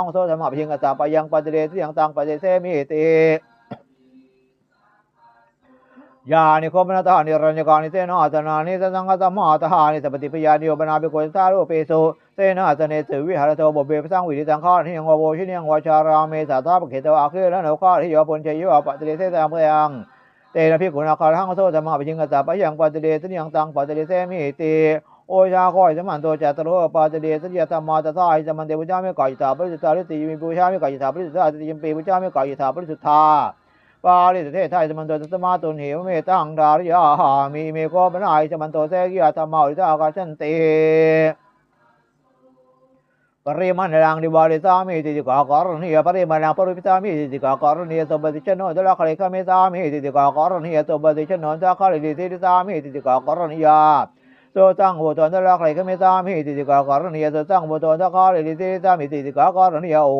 ห้องโซธรรมะพิงกัสสะปยังปัจเจเรสยังตังปัจเจเสมิติยานิโคมนาตานิรัญญกานิเตนะอาตนานิสังฆตมาตหานิสัพติปยานิโยบนาภิโกสตาโรเปโสเตนะอาตเนสุวิหารโตบเบปสังวิริตังฆาทิยังวโวชินียังวชาราเมสัตาปเขตวะคือแล้วเนฆาทิโยปุญเชยวปัจเจเสตังพยังเตนะพิกุณาคาหังโซธรรมะพิงกัสสะปยังปัจเจเรสยังตังปัจเจเรเสมิติ โอชาคอยสมันโตจัตโรปาจเดสยธรรมาตถาหิสมันเตปุจาไมิกายิตาปริสุทธาริติยิมิปุชาไมิกายิตาปริสุทธาติยิมปีปุจาไมิกายิตาปริสุทธาปาริสเทศไทยสมันโตตัตมาตุนเหวเมตังดาริยามีเมโกปนายสมันโตเสกิยธรรมาอุตากาชันติปริมันนังดิบาริสามิติติกาการณียปริมันนังปริปิสามิติติกาการณียสบติชโนตละคลิกามิสามิติติกาการณียสบติชโนตะคลิติติสามิติติกาการณียโตตังบุตรนตะลักไหลก็ไม่ตามหิติติกาการณียโตตังบุตรนตะคาริติติตามหิติติกาการณียโอ